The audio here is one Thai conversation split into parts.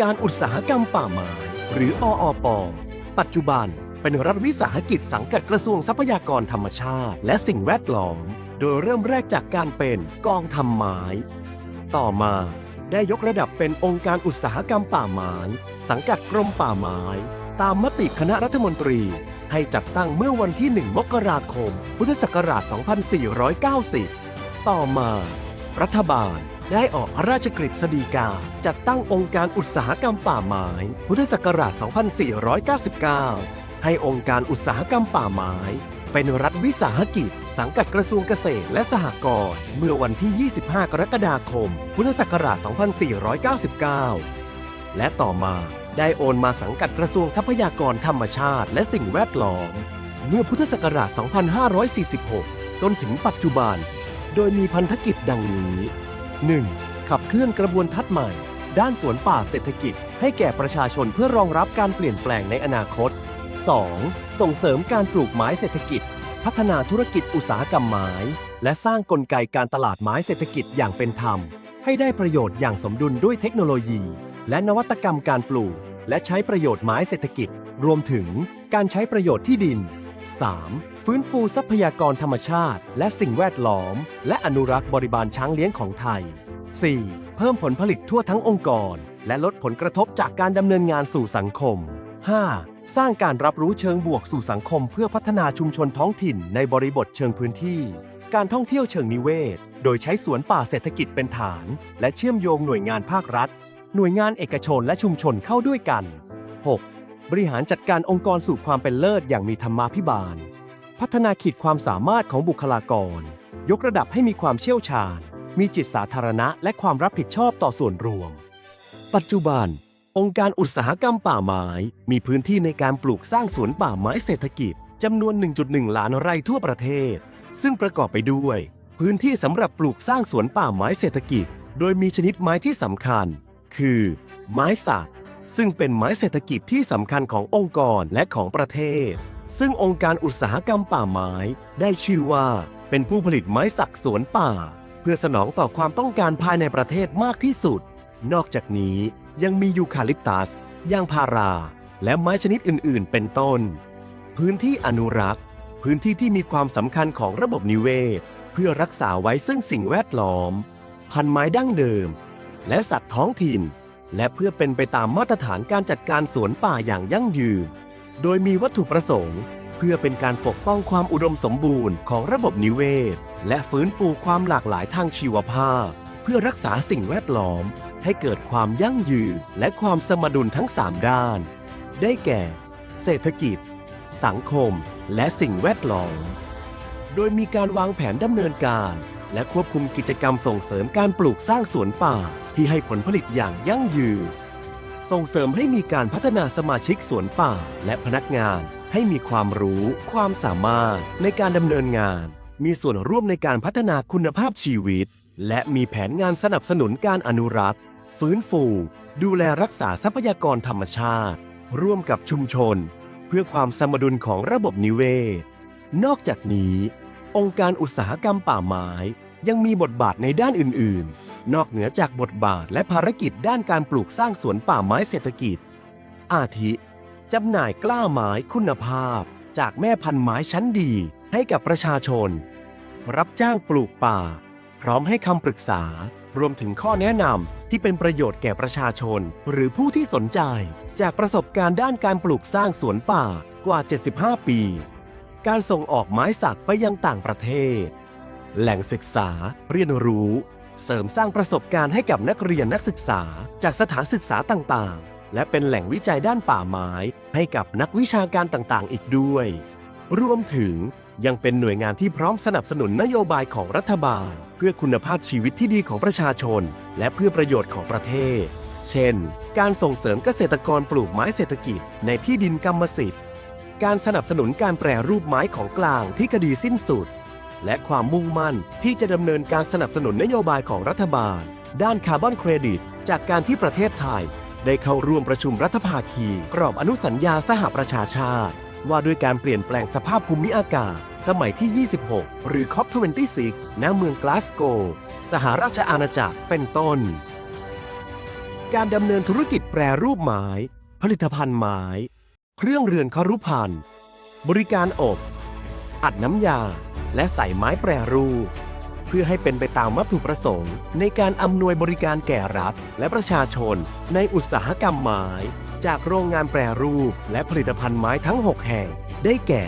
การอุตสาหกรรมป่าไม้หรืออออปปัจจุบันเป็นรัฐวิสาหกิจสังกัดกระทรวงทรัพยากรธรรมชาติ และสิ่งแวดล้อม โดยเริ่มแรกจากการเป็นกองทำไม้ ต่อมาได้ยกระดับเป็นองค์การอุตสาหกรรมป่าไม้สังกัดกรมป่าไม้ ตามมติคณะรัฐมนตรี ให้จัดตั้งเมื่อวันที่ 1 มกราคม พุทธศักราช 2490 ต่อมา รัฐบาล ได้ออกพระราชกฤษฎีกา จัดตั้งองค์การอุตสาหกรรมป่าไม้พุทธศักราช 2499 ให้องค์การอุตสาหกรรมป่าไม้ เป็นรัฐวิสาหกิจ สังกัดกระทรวงเกษตรและสหกรณ์เมื่อวันที่ 25 กรกฎาคม พุทธศักราช 2499 และต่อมาได้โอนมาสังกัดกระทรวงทรัพยากรธรรมชาติ และสิ่งแวดล้อม เมื่อพุทธศักราช 2546 จนถึงปัจจุบัน โดยมีพันธกิจดังนี้ 1. ขับเคลื่อนกระบวนทัศน์ใหม่ ด้านสวนป่าเศรษฐกิจ ให้แก่ประชาชนเพื่อรองรับการเปลี่ยนแปลงในอนาคต 2. ส่งเสริมการปลูกไม้เศรษฐกิจ พัฒนาธุรกิจอุตสาหกรรมไม้ และสร้างกลไกการตลาดไม้เศรษฐกิจอย่างเป็นธรรม ให้ได้ประโยชน์อย่างสมดุลด้วยเทคโนโลยี และนวัตกรรมการปลูก และใช้ประโยชน์ไม้เศรษฐกิจ รวมถึงการใช้ประโยชน์ที่ดิน 3. ฟื้นฟูทรัพยากรธรรมชาติ และสิ่งแวดล้อม และอนุรักษ์บริบาลช้างเลี้ยงของไทย 4. เพิ่มผลผลิตทั่วทั้งองค์กร และลดผลกระทบจากการดำเนินงานสู่สังคม 5. สร้างการรับรู้เชิงบวกสู่สังคม เพื่อพัฒนาชุมชนท้องถิ่นในบริบทเชิงพื้นที่ การท่องเที่ยวเชิงนิเวศ โดยใช้สวนป่าเศรษฐกิจเป็นฐาน และเชื่อมโยงหน่วยงานภาครัฐ หน่วยงานเอกชนและชุมชนเข้าด้วยกัน 6. บริหารจัดการองค์กรสู่ความเป็นเลิศอย่างมีธรรมาภิบาล พัฒนาขีดความสามารถของบุคลากร ยกระดับให้มีความเชี่ยวชาญ มีจิตสาธารณะและความรับผิดชอบต่อส่วนรวม ปัจจุบัน องค์การอุตสาหกรรมป่าไม้ มีพื้นที่ในการปลูกสร้างสวนป่าไม้เศรษฐกิจจำนวน 1.1 ล้านไร่ทั่วประเทศ ซึ่งประกอบไปด้วย พื้นที่สำหรับปลูกสร้างสวนป่าไม้เศรษฐกิจ โดยมีชนิดไม้ที่สำคัญ คือ ไม้สักซึ่งเป็นไม้เศรษฐกิจที่สำคัญขององค์กรและของประเทศ ซึ่งองค์การอุตสาหกรรมป่าไม้ ได้ชื่อว่าเป็นผู้ผลิตไม้สักสวนป่า เพื่อสนองต่อความต้องการภายในประเทศมากที่สุด นอกจากนี้ยังมียูคาลิปตัสยางพารา และไม้ชนิดอื่น ๆ เป็นต้น พื้นที่อนุรักษ์ พื้นที่ที่มีความสำคัญของระบบนิเวศ เพื่อรักษาไว้ซึ่งสิ่งแวดล้อม พันไม้ดั้งเดิม และสัตว์ท้องถิ่น และเพื่อเป็นไปตามมาตรฐานการจัดการสวนป่าอย่างยั่งยืน โดยมีวัตถุประสงค์ เพื่อเป็นการปกป้องความอุดมสมบูรณ์ของระบบนิเวศ และฟื้นฟูความหลากหลายทางชีวภาพ เพื่อรักษาสิ่งแวดล้อม ให้เกิดความยั่งยืนและความสมดุลทั้ง 3 ด้าน ได้แก่ เศรษฐกิจ สังคม และสิ่งแวดล้อม โดยมีการวางแผนดำเนินการและควบคุมกิจกรรมส่งเสริมการปลูกสร้างสวนป่าที่ให้ผลผลิตอย่างยั่งยืน ส่งเสริมให้มีการพัฒนาสมาชิกสวนป่า และพนักงานให้มีความรู้ ความสามารถในการดำเนินงาน มีส่วนร่วมในการพัฒนาคุณภาพชีวิต และมีแผนงานสนับสนุนการอนุรักษ์ ฟื้นฟู ดูแลรักษาทรัพยากรธรรมชาติ ร่วมกับชุมชน เพื่อความสมดุลของระบบนิเวศ นอกจากนี้ องค์การอุตสาหกรรมป่าไม้ยังมีบทบาทในด้านอื่น ๆ นอกเหนือจากบทบาทและภารกิจด้านการปลูกสร้างสวนป่าไม้เศรษฐกิจ อาทิจำหน่ายกล้าไม้คุณภาพ จากแม่พันธุ์ไม้ชั้นดีให้กับประชาชน รับจ้างปลูกป่า พร้อมให้คำปรึกษารวมถึงข้อแนะนำที่เป็นประโยชน์แก่ประชาชน หรือผู้ที่สนใจ จากประสบการณ์ด้านการปลูกสร้างสวนป่ากว่า 75 ปี การส่งออกไม้สักไปยังต่างประเทศ แหล่งศึกษาเรียนรู้ เสริมสร้างประสบการณ์ให้กับนักเรียนนักศึกษา จากสถานศึกษาต่างๆ และเป็นแหล่งวิจัยด้านป่าไม้ ให้กับนักวิชาการต่างๆ อีกด้วย รวมถึงยังเป็นหน่วยงานที่พร้อมสนับสนุนนโยบายของรัฐบาล เพื่อคุณภาพชีวิตที่ดีของประชาชน และเพื่อประโยชน์ของประเทศ เช่น การส่งเสริมเกษตรกรปลูกไม้เศรษฐกิจในที่ดินกรรมสิทธิ์ การสนับสนุนการแปรรูปไม้ของกลางที่คดีสิ้นสุด และความมุ่งมั่นที่จะดำเนินการสนับสนุนนโยบายของรัฐบาล ด้านคาร์บอนเครดิต จากการที่ประเทศไทย ได้เข้าร่วมประชุมรัฐภาคี กรอบอนุสัญญาสหประชาชาติ ว่าด้วยการเปลี่ยนแปลงสภาพภูมิอากาศ สมัยที่ 26 หรือ COP26 ณ เมืองกลาสโกว์สหราชอาณาจักรเป็นต้น การดำเนินธุรกิจแปรรูปไม้ ผลิตภัณฑ์ไม้ เครื่องเรือนครุพันธ์บริการอบ อัดน้ำยา และใส่ไม้แปรรูป เพื่อให้เป็นไปตามวัตถุประสงค์ ในการอำนวยบริการแก่รัฐ และประชาชน ในอุตสาหกรรมไม้ จากโรงงานแปรรูป และผลิตภัณฑ์ไม้ทั้ง 6 แห่ง ได้แก่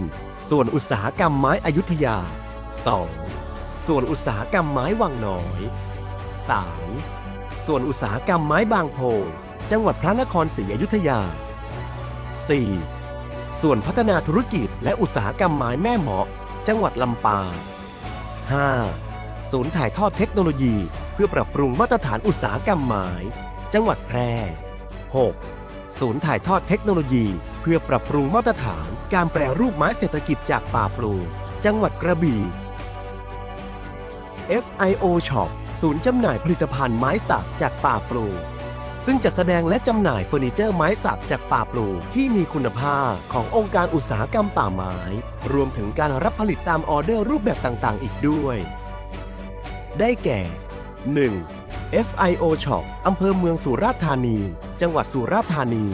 1. ส่วนอุตสาหกรรมไม้อยุธยา 2. ส่วนอุตสาหกรรมไม้วังน้อย 3. ส่วนอุตสาหกรรมไม้บางโพ จังหวัดพระนครศรีอยุธยา 4. ส่วนพัฒนาธุรกิจและอุตสาหกรรมไม้แม่เหมาะ จังหวัดลำปาง 5. ศูนย์ถ่ายทอดเทคโนโลยี เพื่อปรับปรุงมาตรฐานอุตสาหกรรมไม้จังหวัดแพร่ 6. ศูนย์ถ่ายทอดเทคโนโลยี เพื่อปรับปรุงมาตรฐานการแปรรูปไม้เศรษฐกิจจากป่าปลูกจังหวัดกระบี่ FIO Shop ศูนย์จำหน่ายผลิตภัณฑ์ไม้สักจากป่าปลูก ซึ่งจะแสดงและจำหน่ายเฟอร์นิเจอร์ไม้สักจากป่าปลูกที่มีคุณภาพขององค์การอุตสาหกรรมป่าไม้ รวมถึงการรับผลิตตามออเดอร์รูปแบบต่างๆ อีกด้วย ได้แก่ 1. FIO Shop อำเภอเมืองสุราษฎร์ธานี จังหวัดสุราษฎร์ธานี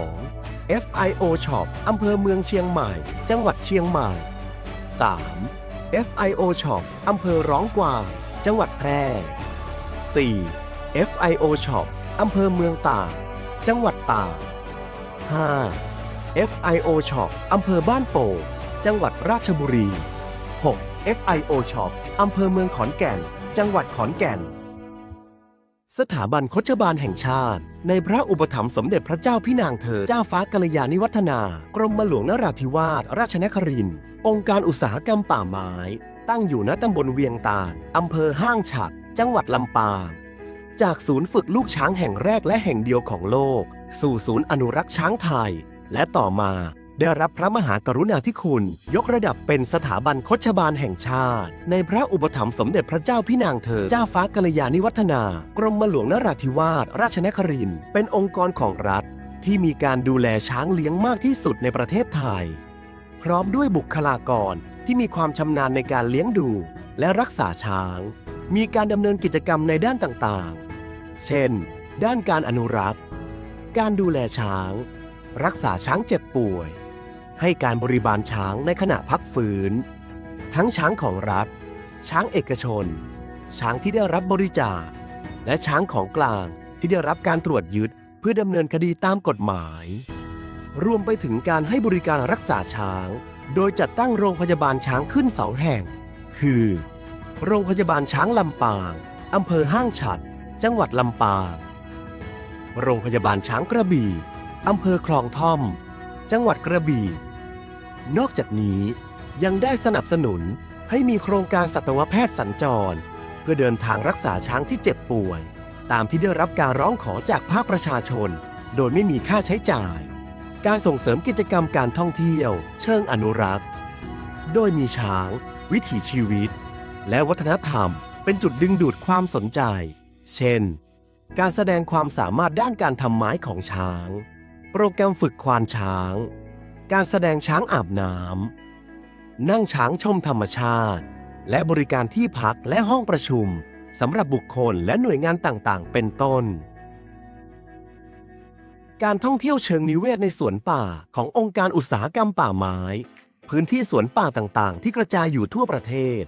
2. FIO Shop อำเภอเมืองเชียงใหม่ จังหวัดเชียงใหม่ 3. FIO Shop อำเภอร้องกวาง จังหวัดแพร่ 4. FIO Shop อำเภอเมืองตากจังหวัดตาก 5. FIO Shop อำเภอบ้านโป่งจังหวัดราชบุรี 6. FIO Shop อำเภอเมืองขอนแก่น จังหวัดขอนแก่น สถาบันคชบาลแห่งชาติ ในพระอุปถัมภ์สมเด็จพระเจ้าพี่นางเธอ เจ้าฟ้ากัลยาณิวัฒนา กรมหลวงนราธิวาสราชนครินทร์องค์การอุตสาหกรรมป่าไม้ ตั้งอยู่ณตำบลเวียงตาลอำเภอห้างฉัด จังหวัดลำปาง จากศูนย์ฝึกลูกช้างแห่งแรกและแห่งเดียวของโลก สู่ศูนย์อนุรักษ์ช้างไทย และต่อมาได้รับพระมหากรุณาธิคุณ ยกระดับเป็นสถาบันคชบาลแห่งชาติ ในพระอุปถัมภ์สมเด็จพระเจ้าพี่นางเธอ เจ้าฟ้ากัลยาณิวัฒนา กรมหลวงนราธิวาส ราชนคริน เป็นองค์กรของรัฐ ที่มีการดูแลช้างเลี้ยงมากที่สุดในประเทศไทย พร้อมด้วยบุคลากรที่มีความชำนาญในการเลี้ยงดู และรักษาช้าง มีการดำเนินกิจกรรมในด้านต่าง เช่น ด้านการอนุรักษ์ การดูแลช้าง รักษาช้างเจ็บป่วย ให้การบริบาลช้างในขณะพักฟื้น ทั้งช้างของรัฐ ช้างเอกชน ช้างที่ได้รับบริจาค และช้างของกลางที่ได้รับการตรวจยึดเพื่อดำเนินคดีตามกฎหมาย รวมไปถึงการให้บริการรักษาช้าง โดยจัดตั้งโรงพยาบาลช้างขึ้นสองแห่ง คือ โรงพยาบาลช้างลำปางอำเภอห้างฉัด จังหวัดลำปาง โรงพยาบาลช้างกระบี่อำเภอคลองท่อม จังหวัดกระบี่ นอกจากนี้ยังได้สนับสนุนให้มีโครงการสัตวแพทย์สัญจร เพื่อเดินทางรักษาช้างที่เจ็บป่วย ตามที่ได้รับการร้องขอจากภาคประชาชน โดยไม่มีค่าใช้จ่าย การส่งเสริมกิจกรรมการท่องเที่ยว เชิงอนุรักษ์ โดยมีช้าง วิถีชีวิต และวัฒนธรรมเป็นจุดดึงดูดความสนใจ เช่น การแสดงความสามารถด้านการทำไม้ของช้าง โปรแกรมฝึกควานช้าง การแสดงช้างอาบน้ำ นั่งช้างชมธรรมชาติ และบริการที่พักและห้องประชุมสำหรับบุคคลและหน่วยงานต่างๆ เป็นต้น การท่องเที่ยวเชิงนิเวศในสวนป่าขององค์การอุตสาหกรรมป่าไม้ พื้นที่สวนป่าต่างๆ ที่กระจายอยู่ทั่วประเทศ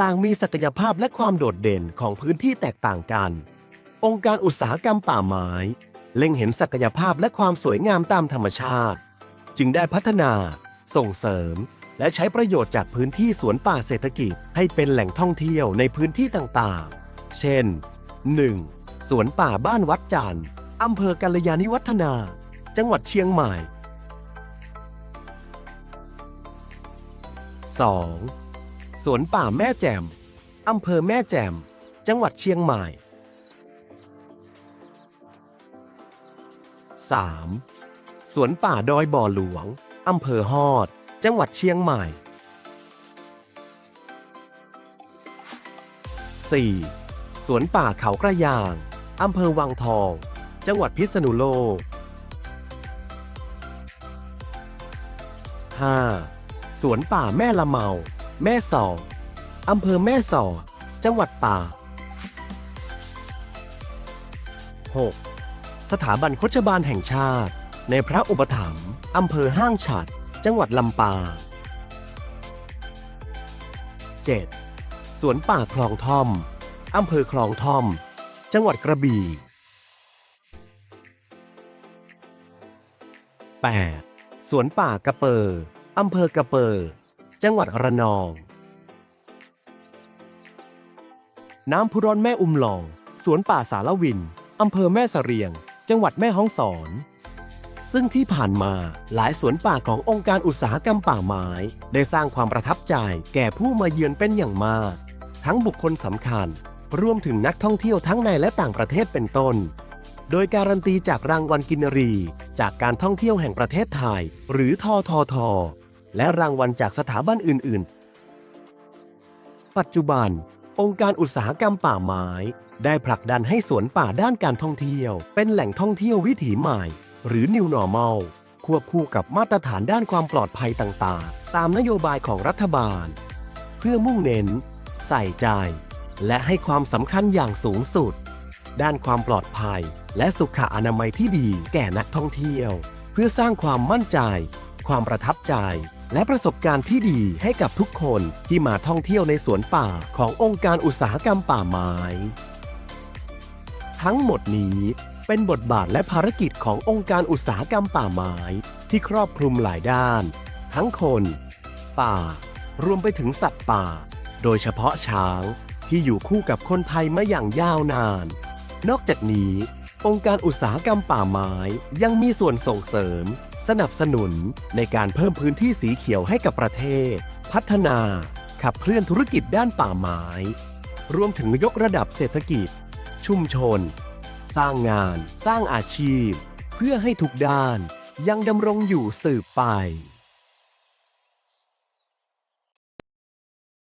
ต่างมีศักยภาพและความโดดเด่นของพื้นที่แตกต่างกัน องค์การอุตสาหกรรมป่าไม้เล็งเห็นศักยภาพและความสวยงามตามธรรมชาติ จึงได้พัฒนา ส่งเสริม และใช้ประโยชน์จากพื้นที่สวนป่าเศรษฐกิจให้เป็นแหล่งท่องเที่ยวในพื้นที่ต่างๆ เช่น 1. สวนป่าบ้านวัดจันทร์อำเภอกัลยาณิวัฒนา จังหวัดเชียงใหม่ 2. สวนป่าแม่แจ่มอำเภอแม่แจ่ม จังหวัดเชียงใหม่ 3. สวนป่าดอยบ่อหลวง อำเภอฮอด จังหวัดเชียงใหม่ 4. สวนป่าเขากระยาง อำเภอวังทอง จังหวัดพิษณุโลก 5. สวนป่าแม่ละเมา แม่สอดอำเภอแม่สอดจังหวัดตากสถาบันโคชบาลแห่งชาติ ในพระอุปถัมภ์อำเภอห้างฉัด จังหวัดลำปาง 7. สวนป่าคลองท่อม อำเภอคลองท่อม จังหวัดกระบี่ 8. สวนป่ากระเปอร์อำเภอกระเปอร์ จังหวัดระนอง น้ำพุร้อนแม่อุมหลอง สวนป่าสารวิน อำเภอแม่เสรียง จังหวัดแม่ฮ่องสอน ซึ่งที่ผ่านมาหลายสวนป่าขององค์การอุตสาหกรรมป่าไม้ ได้สร้างความประทับใจแก่ผู้มาเยือนเป็นอย่างมาก ทั้งบุคคลสำคัญ รวมถึงนักท่องเที่ยวทั้งในและต่างประเทศเป็นต้นโดยการันตีจากรางวัลกินรี จากการท่องเที่ยวแห่งประเทศไทย หรือททท และรางวัลจากสถาบันอื่น ๆ ปัจจุบัน องค์การอุตสาหกรรมป่าไม้ ได้ผลักดันให้สวนป่าด้านการท่องเที่ยว เป็นแหล่งท่องเที่ยววิถีใหม่ หรือ New Normal ควบคู่กับมาตรฐานด้านความปลอดภัยต่าง ๆ ตามนโยบายของรัฐบาล เพื่อมุ่งเน้น ใส่ใจ และให้ความสำคัญอย่างสูงสุด ด้านความปลอดภัย และสุขอนามัยที่ดีแก่นักท่องเที่ยว เพื่อสร้างความมั่นใจ ความประทับใจ และประสบการณ์ที่ดีให้กับทุกคนที่มาท่องเที่ยวในสวนป่าขององค์การอุตสาหกรรมป่าไม้ ทั้งหมดนี้เป็นบทบาทและภารกิจขององค์การอุตสาหกรรมป่าไม้ ที่ครอบคลุมหลายด้าน ทั้งคน ป่า รวมไปถึงสัตว์ป่า โดยเฉพาะช้างที่อยู่คู่กับคนไทยมาอย่างยาวนาน นอกจากนี้ องค์การอุตสาหกรรมป่าไม้ยังมีส่วนส่งเสริม สนับสนุนในการเพิ่มพื้นที่สีเขียวให้กับประเทศ พัฒนา ขับเคลื่อนธุรกิจด้านป่าไม้ รวมถึงยกระดับเศรษฐกิจ ชุมชน สร้างงาน สร้างอาชีพ เพื่อให้ทุกด้านยังดำรงอยู่สืบไป